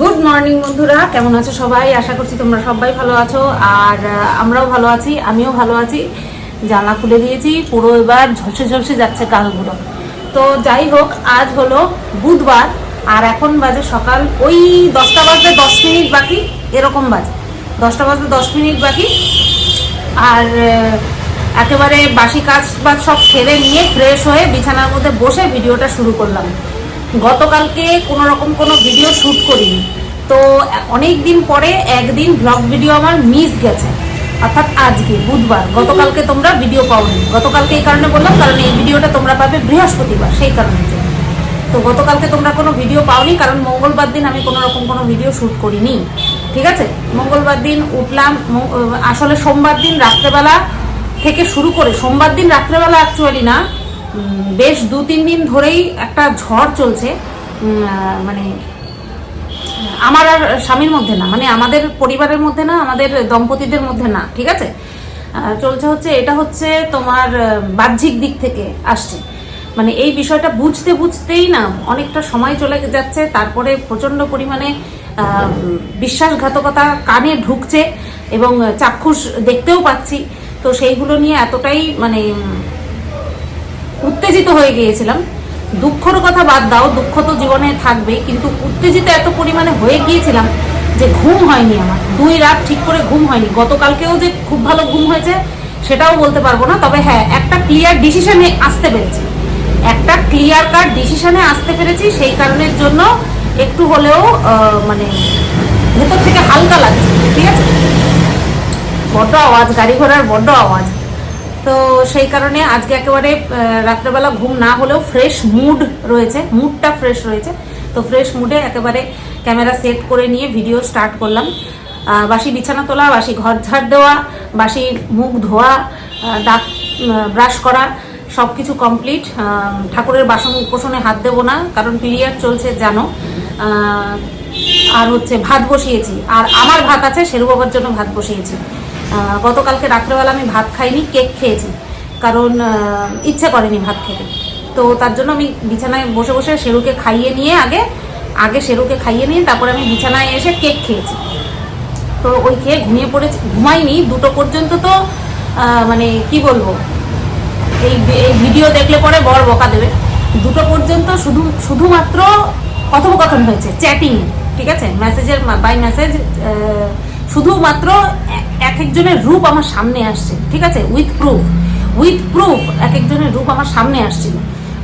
Good morning বন্ধুরা। কেমন আছো সবাই? আশা করছি তোমরা সবাই ভালো আছো। আর আমরাও ভালো আছি, আমিও ভালো আছি। জানলা খুলে দিয়েছি, পুরো এবার ঝলসে ঝলসে যাচ্ছে কালগুলো। তো যাই হোক, আজ হলো বুধবার, আর এখন বাজে সকাল ওই দশটা বাজতে দশ মিনিট বাকি, এরকম বাজে। দশটা বাজতে দশ মিনিট বাকি। আর, একেবারে বাসি কাজ বাজ সব সেরে নিয়ে ফ্রেশ হয়ে বিছানার মধ্যে বসে ভিডিওটা শুরু করলাম। গতকালকে কোনো রকম কোনো ভিডিও শ্যুট করিনি। তো অনেক দিন পরে একদিন ব্লগ ভিডিও আমার মিস গেছে। অর্থাৎ আজকে, বুধবার। গতকালকে তোমরা ভিডিও পাওনি। গতকালকে এই কারণে বললাম, কারণ এই ভিডিওটা তোমরা পাবে বৃহস্পতিবার, সেই কারণে। তো গতকালকে তোমরা কোনো ভিডিও পাওনি, কারণ মঙ্গলবার দিন আমি কোনো রকম কোনো ভিডিও শ্যুট করিনি। ঠিক আছে? মঙ্গলবার দিন উঠলাম আসলে সোমবার দিন রাত্রেবেলা থেকে শুরু করে, সোমবার দিন রাত্রেবেলা অ্যাকচুয়ালি না বেশ দু তিন দিন ধরেই একটা ঝড় চলছে। মানে আমার আর স্বামীর মধ্যে না মানে আমাদের পরিবারের মধ্যে না, আমাদের দম্পতিদের মধ্যে না, ঠিক আছে? চলছে হচ্ছে, এটা হচ্ছে তোমার বাহ্যিক দিক থেকে আসছে। মানে এই বিষয়টা বুঝতে বুঝতেই না অনেকটা সময় চলে যাচ্ছে, তারপরে প্রচণ্ড পরিমাণে বিশ্বাসঘাতকতা কানে ঢুকছে এবং চাক্ষুষ দেখতেও পাচ্ছি। তো সেইগুলো নিয়ে এতটাই মানে উত্তেজিত হয়ে গিয়েছিলাম। দুঃখর কথা বাদ দাও, দুঃখ তো জীবনে থাকবে কিন্তু উত্তেজিত এত পরিমাণে হয়ে গিয়েছিলাম যে ঘুম হয়নি আমার। দুই রাত ঠিক করে ঘুম হয়নি। গতকালকেও যে খুব ভালো ঘুম হয়েছে, সেটাও বলতে পারব না। তবে হ্যাঁ একটা ক্লিয়ার ডিসিশনে আসতে পেরেছি। একটা ক্লিয়ার কাট ডিসিশনে আসতে পেরেছি, সেই কারণের জন্য একটু হলেও মানে ভেতর থেকে হালকা লাগছে, ঠিক আছে? বড্ড আওয়াজ, গাড়ি ঘোড়ার বড্ড আওয়াজ। তো সেই কারণে আজকে একেবারে রাত্রেবেলা ঘুম না হলেও ফ্রেশ মুড রয়েছে মুডটা ফ্রেশ রয়েছে। তো ফ্রেশ মুডে একেবারে ক্যামেরা সেট করে নিয়ে ভিডিও স্টার্ট করলাম। বাসি বিছানা তোলা, বাসি ঘর ঝাড় দেওয়া, বাসি মুখ ধোয়া দাঁত ব্রাশ করা সব কিছু কমপ্লিট ঠাকুরের বাসন কোষণে হাত দেবো না, কারণ পিরিয়ড চলছে, জানো। আর হচ্ছে ভাত বসিয়েছি। আর আমার ভাত আছে শেরু বাবার জন্য ভাত বসিয়েছি। গতকালকে রাত্রেবেলা আমি ভাত খাইনি, কেক খেয়েছি। কারণ ইচ্ছে করেনি ভাত খেতে। তো তার জন্য আমি বিছানায় বসে বসে শেরুকে খাইয়ে নিয়ে আগে আগে শেরুকে খাইয়ে নিয়ে তারপরে আমি বিছানায় এসে কেক খেয়েছি। তো ওই খেয়ে ঘুমিয়ে পড়েছি, ঘুমাইনি, দুটো পর্যন্ত তো মানে কি বলব, এই এই ভিডিও দেখলে পরে বড় বকা দেবে। দুটো পর্যন্ত শুধু, শুধুমাত্র কথোপকথন হয়েছে চ্যাটিং ঠিক আছে? মেসেজের বাই মেসেজ শুধুমাত্র এক একজনের রূপ আমার সামনে আসছে, ঠিক আছে? উইথ প্রুফ উইথ প্রুফ এক একজনের রূপ আমার সামনে আসছিল।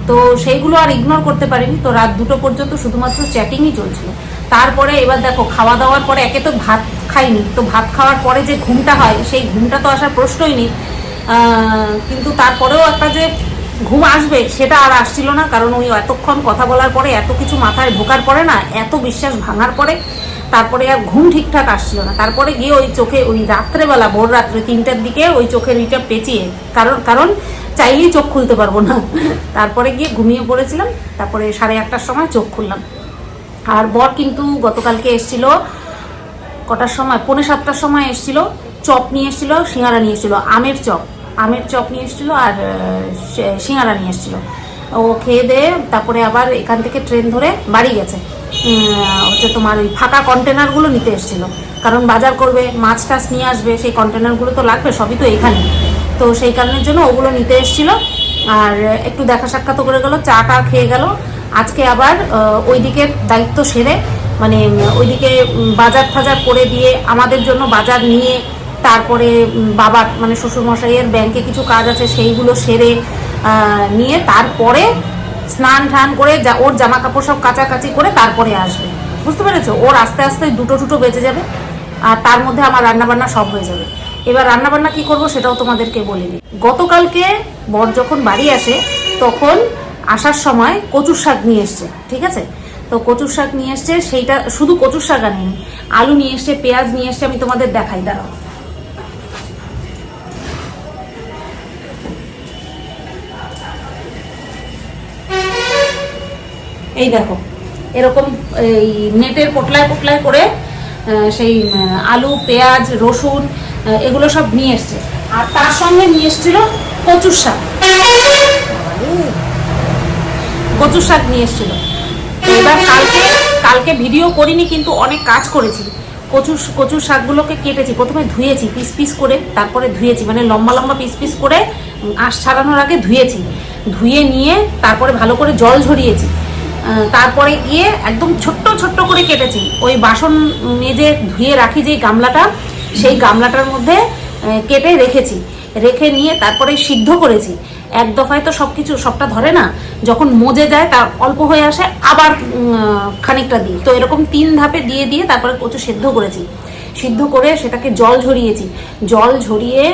তো সেইগুলো আর ইগনোর করতে পারিনি। তো রাত দুটো পর্যন্ত শুধুমাত্র চ্যাটিংই চলছিল। তারপরে এবার দেখো, খাওয়া দাওয়ার পরে একে তো ভাত খাইনি। তো ভাত খাওয়ার পরে যে ঘুমটা হয়, সেই ঘুমটা তো আসার প্রশ্নই নেই। কিন্তু তারপরেও একটা যে ঘুম আসবে, সেটা আর আসছিল না। কারণ ওই এতক্ষণ কথা বলার পরে এত কিছু মাথায় ঢোকার পরে না, এত বিশ্বাস ভাঙার পরে তারপরে আর ঘুম ঠিকঠাক আসছিল না। তারপরে গিয়ে ওই চোখে, ওই রাত্রেবেলা, ভোর রাত্রে তিনটার দিকে ওই চোখের ইটা পেঁচিয়ে, কারণ কারণ চাইলেই চোখ খুলতে পারব না। তারপরে গিয়ে ঘুমিয়ে পড়েছিলাম, তারপরে সাড়ে আটটার সময় চোখ খুললাম। আর বর কিন্তু গতকালকে এসছিল কটার সময়? পৌনে সাতটার সময় এসছিল, চপ নিয়ে এসছিল, সিঙ্গারা নিয়ে এসছিল, আমের চপ। আমের চপ নিয়ে এসছিল আর সিঙ্গারা নিয়ে এসছিল। ও খেয়ে দিয়ে তারপরে আবার এখান থেকে ট্রেন ধরে বাড়ি গেছে। হচ্ছে তোমার ওই ফাঁকা কন্টেনারগুলো নিতে এসছিল। কারণ বাজার করবে, মাছ টাছ নিয়ে আসবে, সেই কন্টেনারগুলো তো লাগবে, সবই তো এখানে। তো সেই কারণের জন্য ওগুলো নিতে এসছিল। আর একটু দেখা সাক্ষাৎ করে গেল, চা টা খেয়ে গেল। আজকে আবার ওই দিকের দায়িত্ব সেরে মানে ওইদিকে বাজার ফাজার করে দিয়ে আমাদের জন্য বাজার নিয়ে, তারপরে বাবার মানে শ্বশুরমশাইয়ের ব্যাংকে কিছু কাজ আছে, সেইগুলো সেরে নিয়ে তারপরে স্নান টান করে যা, ওর জামা কাপড় সব কাচাকাচি করে তারপরে আসবে। বুঝতে পেরেছ? ওর আস্তে আস্তে দুটো দুটো বেঁচে যাবে আর তার মধ্যে আমার রান্নাবান্না সব হয়ে যাবে। এবার রান্নাবান্না কি করব সেটাও তোমাদেরকে বলিনি। গতকালকে বর যখন বাড়ি আসে, তখন আসার সময় কচুর শাক নিয়ে এসছে, ঠিক আছে? তো কচুর শাক নিয়ে এসছে, সেইটা শুধু কচুর শাক আনেনি, আলু নিয়ে এসছে, পেঁয়াজ নিয়ে এসছে, আমি তোমাদের দেখাই, দাঁড়াও। এই দেখো, এরকম এই নেটের পোটলায় পোটলায় করে সেই আলু, পেঁয়াজ, রসুন এগুলো সব নিয়ে এসছে। আর তার সঙ্গে নিয়ে এসছিল কচুর শাক। কচুর শাক নিয়ে এসছিল। এবার কালকে কালকে ভিডিও করিনি, কিন্তু অনেক কাজ করেছি। কচুর কচুর শাকগুলোকে কেটেছি। প্রথমে ধুয়েছি, পিস পিস করে, তারপরে ধুয়েছি। মানে লম্বা লম্বা পিস পিস করে আঁশ ছাড়ানোর আগে ধুয়েছি। ধুয়ে নিয়ে, তারপরে ভালো করে জল ঝরিয়েছি। তারপরে গিয়ে একদম ছোট্ট ছোট্ট করে কেটেছি। ওই বাসন মেজে ধুয়ে রাখি যেই গামলাটা, সেই গামলাটার মধ্যে কেটে রেখেছি। রেখে নিয়ে তারপরে সিদ্ধ করেছি। এক দফায় তো সব কিছু সবটা ধরে না, যখন মজে যায় তার অল্প হয়ে আসে, আবার খানিকটা দিই তো এরকম তিন ধাপে দিয়ে দিয়ে তারপরে কচু সেদ্ধ করেছি। সিদ্ধ করে সেটাকে জল ঝরিয়েছি। জল ঝরিয়ে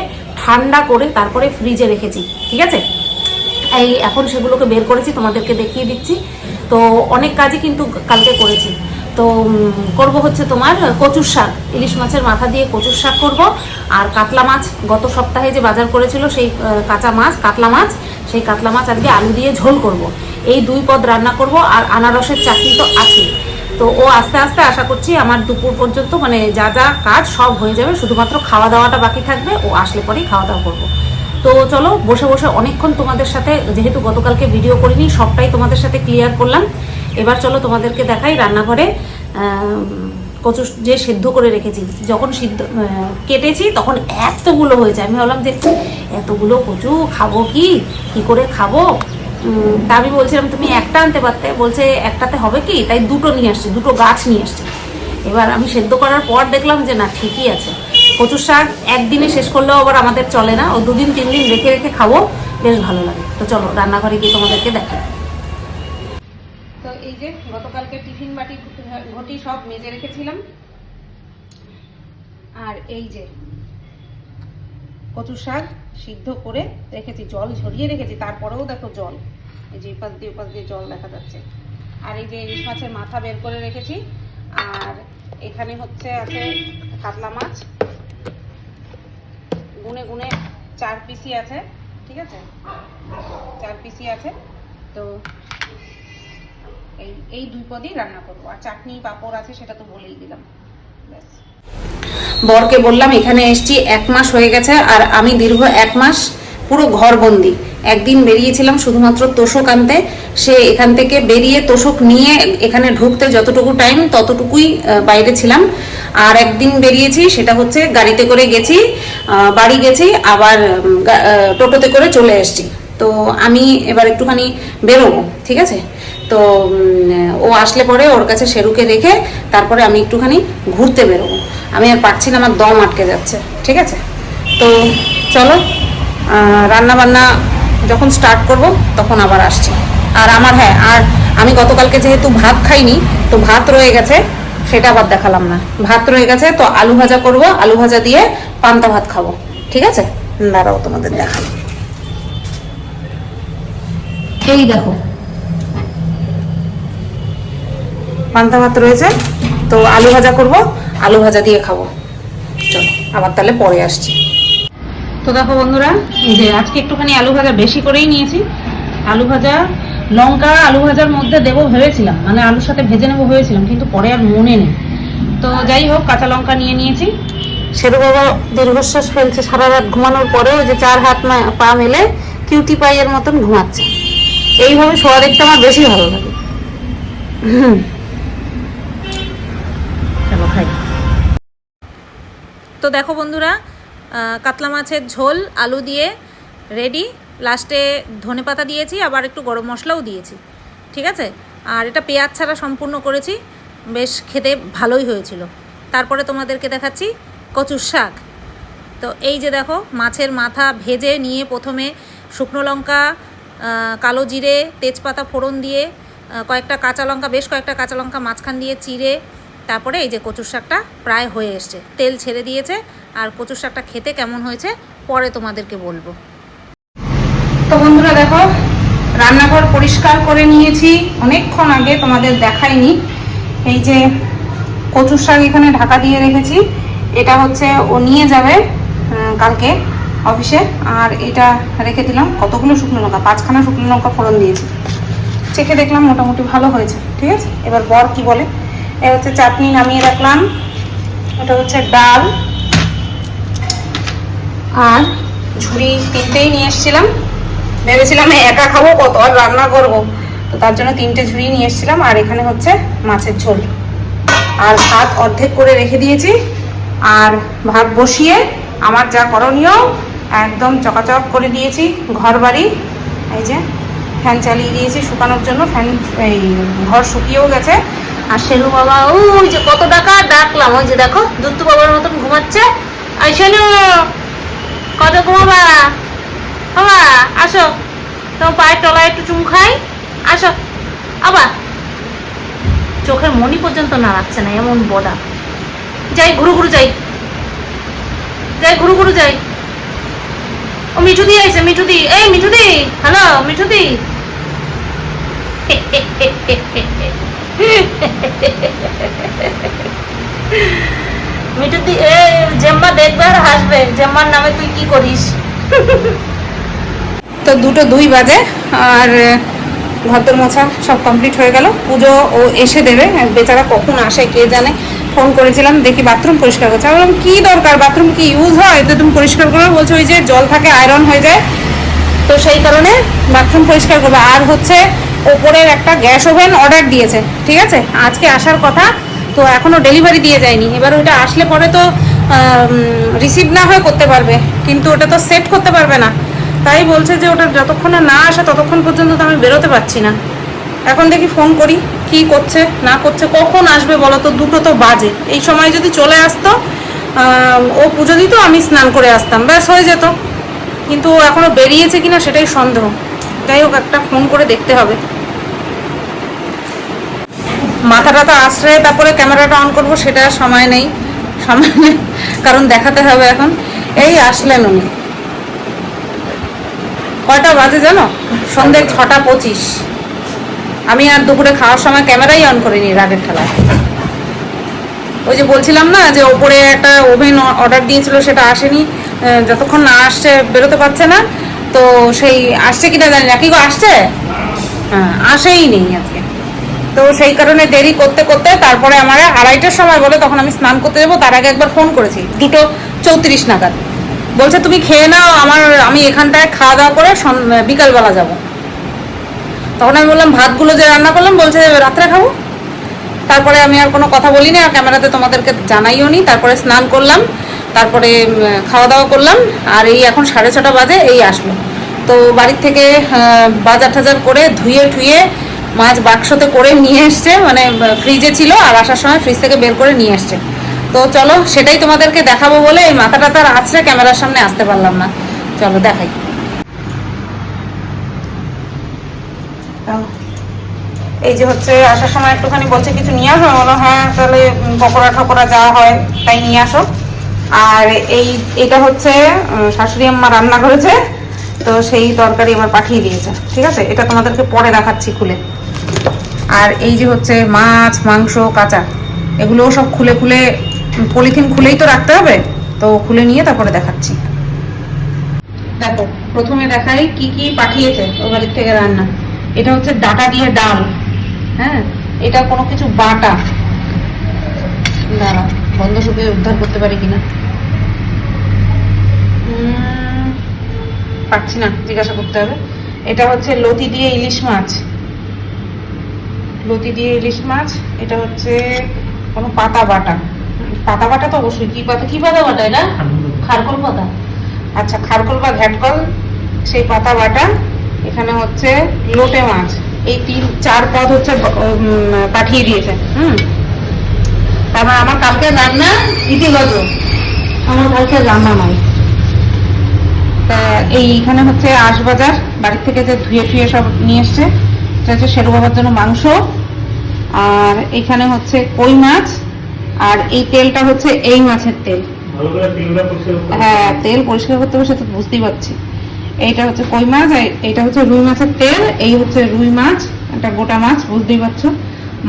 ঠান্ডা করে তারপরে ফ্রিজে রেখেছি। ঠিক আছে? এই এখন সেগুলোকে বের করেছি, তোমাদেরকে দেখিয়ে দিচ্ছি। তো অনেক কাজই কিন্তু কালকে করেছি। তো করব হচ্ছে তোমার কচুর শাক। ইলিশ মাছের মাথা দিয়ে কচুর শাক করব। আর কাতলা মাছ, গত সপ্তাহে যে বাজার করেছিল সেই কাঁচা মাছ, কাতলা মাছ, সেই কাতলা মাছ আজকে আলু দিয়ে ঝোল করব। এই দুই পদ রান্না করব আর আনারসের চাটনি তো আছে তো ও আস্তে আস্তে আশা করছি আমার দুপুর পর্যন্ত মানে যা যা কাজ সব হয়ে যাবে। শুধুমাত্র খাওয়া দাওয়াটা বাকি থাকবে। ও আসলে পরেই খাওয়া দাওয়া করব। তো চলো, বসে বসে অনেকক্ষণ তোমাদের সাথে, যেহেতু গতকালকে ভিডিও করিনি, সবটাই তোমাদের সাথে ক্লিয়ার করলাম। এবার চলো তোমাদেরকে দেখাই রান্নাঘরে কচু যে সিদ্ধ করে রেখেছি। যখন সিদ্ধ কেটেছি, তখন এতগুলো হয়েছে। আমি ভাবলাম যে, এতগুলো কচু খাব কি? কি করে খাব? তা আমি বলছিলাম, তুমি একটা আনতে পারতে। বলছে, একটাতে হবে কি? তাই দুটো নিয়ে আসছে, দুটো গাছ নিয়ে আসছে। এবার আমি সেদ্ধ করার পর দেখলাম যে, না, ঠিকই আছে। কচুর শাক একদিনে শেষ করলেও আবার আমাদের চলে না। ও দুদিন, তিন দিন রেখে রেখে খাব, বেশ ভালো লাগে। তো চলো, রান্নাঘরে গিয়ে তোমাদেরকে দেখাই। তো এই যে গতকালকে টিফিন বাটি, ঘটি সব মেজে রেখেছিলাম। আর এই যে কচু শাক সিদ্ধ করে রেখেছি, জল ঝরিয়ে রেখেছি, তারপরেও দেখো জল। এই যে এপাশ দিয়ে ওপাশ দিয়ে জল দেখা যাচ্ছে। আর এই যে ইলিশ মাছের মাথা বের করে রেখেছি। আর এখানে হচ্ছে আছে কাতলা মাছ গুনে গুনে চার পিসি আছে, ঠিক আছে? চার পিসি আছে। তো এই এই দুই পদই রান্না করব। আর চাটনি পাঁপড় আছে সেটা তো বলেই দিলাম। ব্যাস। বরকে বললাম, এখানে এসছি, এক মাস হয়ে গেছে, আর আমি দীর্ঘ এক মাস পুরো ঘরবন্দি। একদিন বেরিয়েছিলাম শুধুমাত্র তোষক আনতে। সে এখান থেকে বেরিয়ে তোষক নিয়ে এখানে ঢুকতে যতটুকু টাইম ততটুকুই বাইরে ছিলাম। আর একদিন বেরিয়েছি, সেটা হচ্ছে গাড়িতে করে গেছি বাড়ি গেছি, আবার টোটোতে করে চলে এসেছি। তো আমি এবার একটুখানি বেরোবো, ঠিক আছে? তো ও আসলে পরে ওর কাছে সেরুকে রেখে তারপরে আমি একটুখানি ঘুরতে বেরোবো। আমি আর পারছি না, আমার দম আটকে যাচ্ছে, ঠিক আছে? তো চলো রান্না বান্না যখন স্টার্ট করব, তখন আবার আসছি। আর আমার হ্যাঁ আর আমি গতকালকে যেহেতু ভাত খাইনি, তো ভাত রয়ে গেছে। সেটা আবার দেখালাম না। ভাত রয়ে গেছে, তো আলু ভাজা করব। আলু ভাজা দিয়ে পান্তা ভাত খাব। ঠিক আছে? দাঁড়াও, তোমাদের দেখাই। এই দেখো। পান্তা ভাত রয়েছে, তো আলু ভাজা করব, আলু ভাজা দিয়ে খাব। চলো, আবার তাহলে পরে আসছি। তো দেখো বন্ধুরা যে আজকে একটুখানি আলু ভাজা বেশি করেই নিয়েছি। আলু ভাজা লঙ্কা আলু ভাজার মধ্যে দেবো ভেবেছিলাম। মানে আলুর সাথে ভেজে নেব ভেবেছিলাম কিন্তু পরে আর মনে নেই। তো যাই হোক কাঁচা লঙ্কা নিয়ে নিয়েছি। শেরু বাবা দীর্ঘশ্বাস ফেলছে সারা রাত ঘুমানোর পরেও যে চার হাত পা মেলে কিউটি পাইয়ের মতন ঘুমাচ্ছে। এইভাবে শোয়া দেখতে আমার বেশি ভালো লাগে। চলো খাই। তো দেখো বন্ধুরা কাতলা মাছের ঝোল আলু দিয়ে রেডি। লাস্টে ধনে পাতা দিয়েছি, আবার একটু গরম মশলাও দিয়েছি, ঠিক আছে? আর এটা পেঁয়াজ ছাড়া সম্পূর্ণ করেছি, বেশ খেতে ভালোই হয়েছিল। তারপরে তোমাদেরকে দেখাচ্ছি কচুর শাক। তো এই যে দেখো, মাছের মাথা ভেজে নিয়ে প্রথমে শুকনো লঙ্কা কালো জিরে, তেজপাতা ফোড়ন দিয়ে কয়েকটা কাঁচা লঙ্কা, বেশ কয়েকটা কাঁচা লঙ্কা মাঝখান দিয়ে চিড়ে, তারপরে এই যে কচুর শাকটা প্রায় হয়ে এসছে। তেল ছেড়ে দিয়েছে, আর কচুর শাকটা খেতে কেমন হয়েছে, পরে তোমাদেরকে বলব। তো বন্ধুরা দেখো, রান্নাঘর পরিষ্কার করে নিয়েছি। অনেকক্ষণ আগে তোমাদের দেখাইনি। এই যে কচুর শাক এখানে ঢাকা দিয়ে রেখেছি। এটা হচ্ছে ও নিয়ে যাবে কালকে অফিসে। আর এটা রেখে দিলাম কতগুলো শুকনো লঙ্কা, পাঁচখানা শুকনো লঙ্কা ফোড়ন দিয়েছি। চেখে দেখলাম মোটামুটি ভালো হয়েছে, ঠিক আছে? এবার বর কি বলে? এ হচ্ছে চাটনি নামিয়ে রাখলাম। এটা হচ্ছে ডাল। আর ঝুড়ি তিনটেই নিয়ে এসেছিলাম। ভেবেছিলাম একা খাব, কত আর রান্না করব। তো তার জন্য তিনটে ঝুড়ি নিয়ে এসেছিলাম, আর এখানে হচ্ছে মাছের ঝোল। আর ভাত অর্ধেক করে রেখে দিয়েছি, আর ভাত বসিয়ে আমার যা করণীয়, একদম চকাচক করে দিয়েছি ঘর বাড়ি এই যে, ফ্যান চালিয়ে দিয়েছি শুকানোর জন্য, ফ্যান, এই ঘর শুকিয়েও গেছে। আর শেলু বাবা, ওই যে কত টাকা ডাকলাম, ওই যে দেখো, দুত্তু বাবার মতন ঘুমাচ্ছে। আই শেলু কত ঘুমাবা? বাবা আসো। তোমার পায়ের তলায় একটু চুম খাই। আসো। আবার চোখের মনি পর্যন্ত নাড়াচ্ছে না, এমন বডা যাই, ঘুরু ঘুরু যাই। যাই, ঘুরু ঘুরু যাই। ও, মিঠু দি আইছে, মিঠু দি। এই, মিঠু দি। হ্যালো, মিঠু দি। এ, জেম্মা দেখবে আর হাসবে। জেম্মার নামে তুই কি করিস? তো দুটো দুই বাজে, আর ঘর মোছা সব কমপ্লিট হয়ে গেল। পুজো ও এসে দেবে বেচারা কখন আসে কে জানে। ফোন করেছিলাম, দেখি বাথরুম পরিষ্কার করছে। আমি বললাম, কী দরকার? বাথরুম কি ইউজ হয়? তো তুমি পরিষ্কার করো। বলছো, ওই যে জল থাকে আয়রন হয়ে যায়। তো সেই কারণে বাথরুম পরিষ্কার করবে। আর হচ্ছে, ওপরের একটা গ্যাস ওভেন অর্ডার দিয়েছে, ঠিক আছে? আজকে আসার কথা, তো এখনও ডেলিভারি দিয়ে যায়নি। এবার ওইটা আসলে পরে তো রিসিভ না হয়ে করতে পারবে। কিন্তু ওটা তো সেট করতে পারবে না। তাই বলছে যে ওটা যতক্ষণে না আসে ততক্ষণ পর্যন্ত তো আমি বেরোতে পারছি না। এখন দেখি ফোন করি, কি করছে, না করছে, কখন আসবে বলো তো, দুটো তো বাজে। এই সময় যদি চলে আসতো ও পুজো দিত, আমি স্নান করে আসতাম, ব্যাস হয়ে যেত। কিন্তু ও এখনও বেরিয়েছে কিনা সেটাই সন্দেহ। যাই হোক, একটা ফোন করে দেখতে হবে। মাথাটা তো আশ্রয়ে, তারপরে ক্যামেরাটা অন করব, সেটা সময় নেই। সময় নেই, কারণ দেখাতে হবে এখন। এই আসলেন উনি। কয়টা বাজে জানো? সন্ধ্যে ছটা পঁচিশ। আমি আর দুপুরে খাওয়ার সময় ক্যামেরাই অন করিনি রাগের ঠেলায়। ওই যে বলছিলাম না, যে ওপরে একটা ওভেন অর্ডার দিয়েছিল, সেটা আসেনি। যতক্ষণ না আসছে, বেরোতে পারছে না। তো সেই আসছে কিনা জানি না। কি আসছে? হ্যাঁ আসেই নেই আজকে। তো সেই কারণে দেরি করতে করতে তারপরে আমার আড়াইটার সময় বলে তখন আমি স্নান করতে যাব। তার আগে একবার ফোন করেছি। দুটো চৌত্রিশ নাগাদ। বলছে, তুমি খেয়ে নাও, আমার, আমি এখানটায় খাওয়া দাওয়া করে বিকালবেলা যাব। তখন আমি বললাম, ভাতগুলো যে রান্না করলাম, বলছে রাত্রে খাব। তারপরে আমি আর কোনো কথা বলিনি, আর ক্যামেরাতে তোমাদেরকে জানাইও নি। তারপরে স্নান করলাম, তারপরে খাওয়া দাওয়া করলাম, আর এই এখন সাড়ে ছটা বাজে, এই আসলো। তো বাড়ির থেকে বাজার টাজার করে ধুয়ে ঠুয়ে মাছ বাক্সতে করে নিয়ে এসছে মানে ফ্রিজে ছিল, আর আসার সময় ফ্রিজ থেকে বের করে নিয়ে এসছে। তো চলো, সেটাই তোমাদেরকে দেখাবো বলে এই মাথাটা তার আছড়ে ক্যামেরার সামনে আসতে পারলাম না। চলো, দেখাই। এই যে হচ্ছে, আসার সময় একটুখানি বলছে, কিছু নিয়ে আসো বললাম হ্যাঁ তাহলে পকোড়া ঠকোড়া যা হয়, তাই নিয়ে আসো। আর এই, এটা হচ্ছে শাশুড়ি আম্মা রান্না করেছে, তো সেই তরকারি এবার পাঠিয়ে দিয়েছে, ঠিক আছে? এটা তোমাদেরকে পরে দেখাচ্ছি খুলে। আর এই যে হচ্ছে, মাছ, মাংস, কাঁচা, এগুলোও সব খুলে খুলে পলিথিন খুলেই তো রাখতে হবে। তো খুলে নিয়ে তারপরে দেখাচ্ছি। দেখো, প্রথমে দেখাই কি কি পাঠিয়েছে ও বাড়ির থেকে রান্না। এটা হচ্ছে ডাটা দিয়ে ডাল হ্যাঁ? এটা কোনো কিছু বাটা। দাঁড়া বন্ধ শুকিয়ে উদ্ধার করতে পারি কিনা? পাচ্ছি না, জিজ্ঞাসা করতে হবে। এটা হচ্ছে লতি দিয়ে ইলিশ মাছ। লতি দিয়ে ইলিশ মাছ, এটা হচ্ছে কোনো পাতা বাটা। পাতা বাটা তো অবশ্যই। কি পাতা? কি পাতা বাটা এটা? খারকল পাতা। আচ্ছা খারকল বা ঘ্যাটকল সেই পাতা বাটা এখানে হচ্ছে লোটে মাছ। এই তিন চার পদ হচ্ছে পাঠিয়ে দিয়েছে। হুম? তারপর আমার কালকে রান্না ইতিগত আমার কালকে রান্না নাই। তা এইখানে হচ্ছে আশবাজার বাড়ির থেকে যে ধুয়ে টুয়ে সব নিয়ে এসছে এটা হচ্ছে শেরু বাবার জন্য মাংস। আর এখানে হচ্ছে কই মাছ আর এই তেলটা হচ্ছে এই মাছের তেল। হ্যাঁ তেল পরিষ্কার করতে হবে সেটা তো বুঝতেই পারছি। এইটা হচ্ছে কই মাছ? আর এইটা হচ্ছে রুই মাছের তেল এই হচ্ছে রুই মাছ একটা গোটা মাছ বুঝতেই পারছ।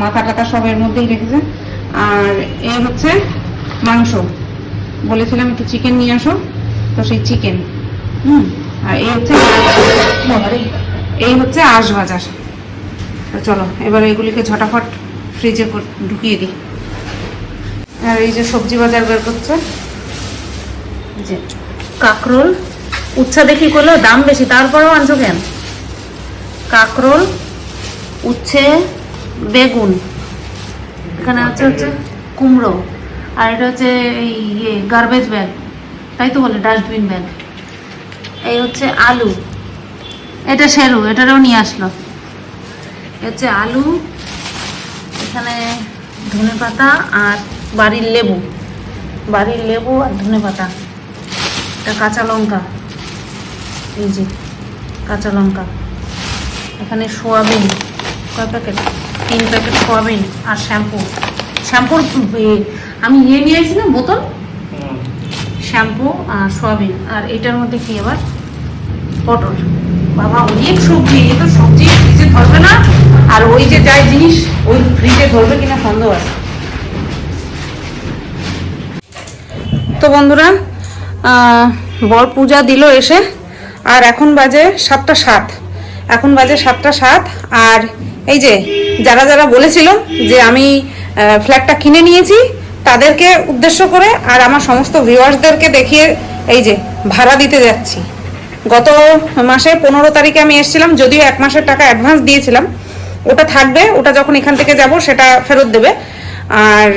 মাথা টাথা সব এর মধ্যেই রেখেছে। আর এই হচ্ছে মাংস। বলেছিলাম একটু চিকেন নিয়ে আসো তো সেই চিকেন হুম আর এই হচ্ছে এই হচ্ছে আঁশ বাজার তো চলো এবার এগুলিকে ঝটাফট ফ্রিজে ঢুকিয়ে দিই। আর এই যে সবজি বাজার বের করছে। যে কাকরোল উচ্ছা দেখি করলেও দাম বেশি? তারপরেও আনছো কেন? কাকরোল, উচ্ছে, বেগুন। এখানে আছে হচ্ছে কুমড়ো। আর এটা হচ্ছে এই ইয়ে গার্বেজ ব্যাগ তাই তো বলে ডাস্টবিন ব্যাগ এই হচ্ছে আলু। এটা সেরু এটারও নিয়ে আসলো। হচ্ছে আলু, এখানে ধনে পাতা আর বাড়ির লেবু। বাড়ির লেবু আর ধনে পাতা। এটা কাঁচা লঙ্কা। এই যে কাঁচা লঙ্কা। এখানে সোয়াবিন। কয় প্যাকেট? তিন প্যাকেট সোয়াবিন আর শ্যাম্পু। শ্যাম্পুর আমি ইয়ে নিয়ে এসেছিলাম বোতল? শ্যাম্পু আর সোয়াবিন। আর এটার মধ্যে কি আবার? পটল। বাবা অনেক সবজি এ তো সবজি ফ্রিজে ধরবে না। আর ওই যে যাই জিনিস ওই ফ্রিজে ধরবে কিনা সন্দেহ আছে। তো বন্ধুরা বর পূজা দিল এসে, আর এখন বাজে সাতটা সাত। এখন বাজে সাতটা সাত, আর এই যে যারা যারা বলেছিল যে আমি ফ্ল্যাটটা কিনে নিয়েছি, তাদেরকে উদ্দেশ্য করে আর আমার সমস্ত ভিউয়ার্সদেরকে দেখিয়ে এই যে ভাড়া দিতে যাচ্ছি। গত মাসে পনেরো তারিখে আমি এসেছিলাম, যদিও এক মাসের টাকা অ্যাডভান্স দিয়েছিলাম, ওটা থাকবে, ওটা যখন এখান থেকে যাব, সেটা ফেরত দেবে। আর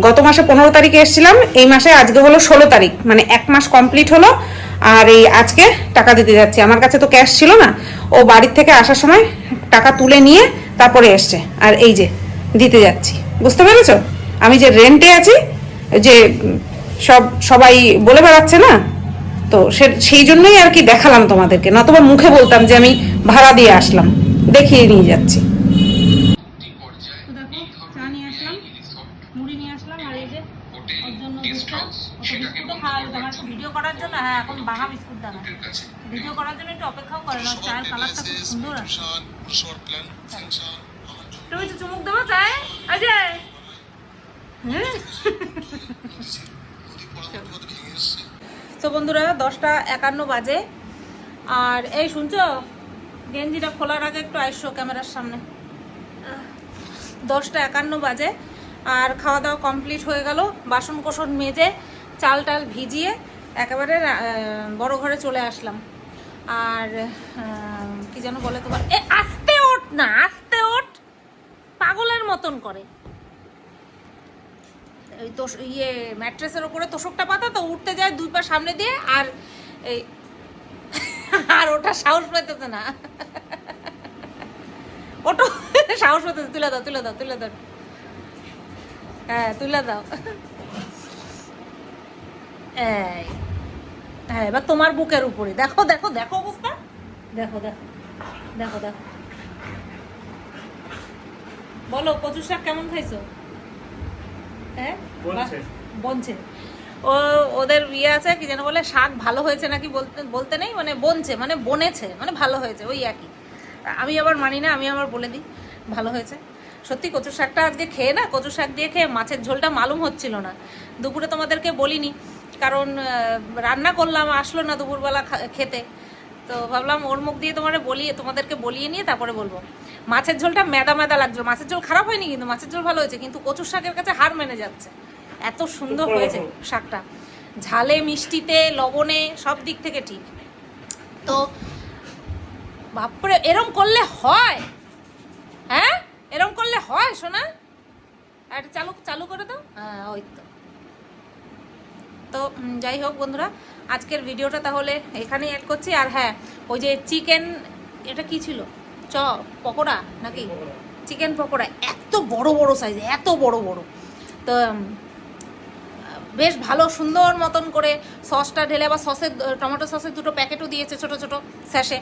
গত মাসে পনেরো তারিখে এসেছিলাম, এই মাসে আজকে হলো ষোলো তারিখ মানে এক মাস কমপ্লিট হলো, আর এই আজকে টাকা দিতে যাচ্ছি। আমার কাছে তো ক্যাশ ছিল না, ও বাড়ির থেকে আসার সময় টাকা তুলে নিয়ে তারপরে এসছে, আর এই যে দিতে যাচ্ছি। বুঝতে পেরেছ? আমি যে রেন্টে আছি, যে সব, সবাই বলে বেড়াচ্ছে না, তো সে- সেই জন্যই আর কি দেখালাম তোমাদেরকে, নতবা মুখে বলতাম যে আমি ভাড়া দিয়ে আসলাম, দেখিয়ে নিয়ে যাচ্ছি তো দেখো চা নিয়ে আসলাম মুড়ি নিয়ে আসলাম আর এই যে ওর জন্য দুধটা বিস্কুটও খাওয়া যেত আমার ভিডিও করার জন্য হ্যাঁ এখন বাঙা বিস্কুট দানা ভিডিও করার জন্য একটু অপেক্ষাও করে না চায়ের কালারটা খুব সুন্দর আছে। তুমি একটু চুমুক দেবো চায় অজয়। হ্যাঁ। তো বন্ধুরা দশটা একান্ন বাজে। আর এই শুনছো? গেঞ্জিটা খোলার আগে একটু আইসো ক্যামেরার সামনে। দশটা একান্ন বাজে। আর খাওয়া দাওয়া কমপ্লিট হয়ে গেল। বাসন কোসন মেজে চাল টাল ভিজিয়ে একেবারে বড় ঘরে চলে আসলাম। আর কি যেন বলে তোমার? এ, আস্তে ওঠ না, আস্তে ওঠ। পাগলের মতন করে। ওই তোষ ইয়ে ম্যাট্রেসের ওপরে তোষকটা পাতা তো উঠতে যায় দুই পা সামনে দিয়ে, আর এই, আর ওটা সাহস পেতেছে না। ওটা, সাহস পেতেছে তুলে দাও তুলে দাও তুলে দাও। হ্যাঁ তুলে দাও। এই হ্যাঁ এবার তোমার বুকের উপরে। দেখো দেখো দেখো অবস্থা। দেখো দেখো দেখো দেখো। বলো কচু শাক কেমন খাইছো? হ্যাঁ। বনছে। ও ওদের ইয়ে আছে কি যেন বলে শাক ভালো হয়েছে নাকি বলতে বলতে নেই মানে বনছে মানে বনেছে মানে ভালো হয়েছে ওই একই। আমি আবার মানি না আমি আবার বলে দিই ভালো হয়েছে। সত্যি কচু শাকটা আজকে খেয়ে না কচু শাক দিয়ে খেয়ে মাছের ঝোলটা মালুম হচ্ছিল না। দুপুরে তোমাদেরকে বলিনি কারণ রান্না করলাম আসলো না দুপুরবেলা খেতে। তো ভাবলাম ওর মুখ দিয়ে তোমার বলিয়ে তোমাদেরকে বলিয়ে নিয়ে তারপরে বলব। মাছের ঝোলটা মেদা মেদা লাগছিল। মাছের ঝোল খারাপ হয়নি কিন্তু মাছের ঝোল ভালো হয়েছে। কিন্তু কচুর শাকের কাছে হার মেনে যাচ্ছে। এত সুন্দর হয়েছে শাকটা। ঝালে মিষ্টিতে লবণে সব দিক থেকে ঠিক। তো বাপরে এরম করলে হয়। হ্যাঁ? এরম করলে হয় শোনা একটা চালু চালু করে দাও। হ্যাঁ ওই তো। তো যাই হোক বন্ধুরা, আজকের ভিডিওটা তাহলে এখানেই অ্যাড করছি। আর হ্যাঁ ওই যে চিকেন এটা কি ছিল? চ, পকোড়া নাকি? চিকেন পকোড়া, এত বড় বড় সাইজ এত বড় বড়। তো বেশ ভালো সুন্দর মতন করে সসটা ঢেলে, আবার সসের টমেটো সসের দুটো প্যাকেটও দিয়েছে ছোট ছোট স্যাশে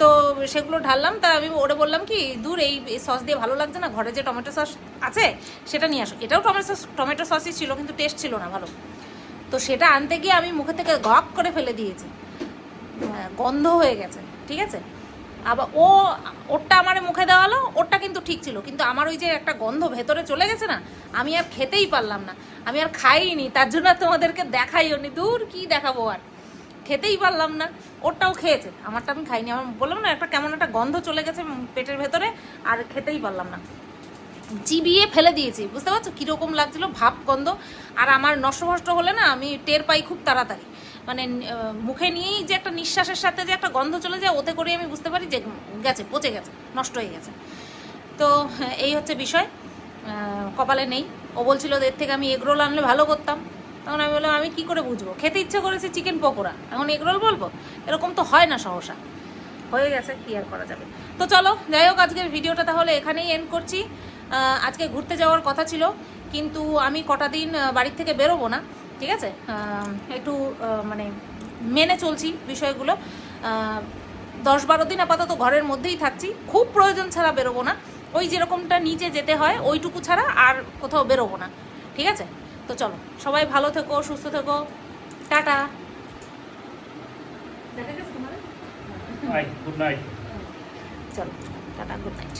তো, সেগুলো ঢাললাম। তা আমি ওরে বললাম কি, দূর এই সস দিয়ে ভালো লাগছে না? ঘরে যে টমেটো সস আছে, সেটা নিয়ে আসো। এটাও টমেটো সস টমেটো সসই ছিল, কিন্তু টেস্ট ছিল না ভালো। তো সেটা আনতে গিয়ে আমি মুখে থেকে গক করে ফেলে দিয়েছি। হ্যাঁ, গন্ধ হয়ে গেছে ঠিক আছে? আবার ও ওরটা আমার মুখে দেওয়ালো ওরটা কিন্তু ঠিক ছিল কিন্তু আমার ওই যে একটা গন্ধ ভেতরে চলে গেছে না আমি আর খেতেই পারলাম না। আমি আর খাইনি তার জন্য তোমাদেরকে দেখাইও নি দূর কি দেখাবো আর? খেতেই পারলাম না ওরটাও খেয়েছে। আমারটা আমি খাইনি আমার বললাম না একটা কেমন একটা গন্ধ চলে গেছে পেটের ভেতরে আর খেতেই পারলাম না। চিবিয়ে ফেলে দিয়েছি, বুঝতে পারছ? কীরকম লাগছিল? ভাব, গন্ধ। আর আমার নষ্টভষ্ট হলে না, আমি টের পাই খুব তাড়াতাড়ি। মানে মুখে নিয়েই যে একটা নিঃশ্বাসের সাথে যে একটা গন্ধ চলে যায়, ওতে করে আমি বুঝতে পারি যে গেছে, পচে গেছে, নষ্ট হয়ে গেছে। তো, এই হচ্ছে বিষয়। কপালে নেই। ও বলছিল, এর থেকে আমি এগরোল আনলে ভালো করতাম। তখন আমি বললাম, আমি কি করে বুঝব? খেতে ইচ্ছে করেছে চিকেন পকোড়া। এখন এগরোল বলব? এরকম তো হয় না সহসা। হয়ে গেছে, কি আর করা যাবে? তো চলো, যাই হোক, আজকের ভিডিওটা তাহলে এখানেই এন্ড করছি। আজকে ঘুরতে যাওয়ার কথা ছিল কিন্তু আমি কটা দিন বাড়ির থেকে বেরোবো না ঠিক আছে? একটু মানে মেনে চলছি বিষয়গুলো। দশ বারো দিন আপাতত ঘরের মধ্যেই থাকছি খুব প্রয়োজন ছাড়া বেরোবো না। ওই যেরকমটা নিচে যেতে হয় ওইটুকু ছাড়া আর কোথাও বেরোবো না ঠিক আছে? তো চলো সবাই ভালো থেকো সুস্থ থেকো টাটা. চলো টাটা গুড নাইট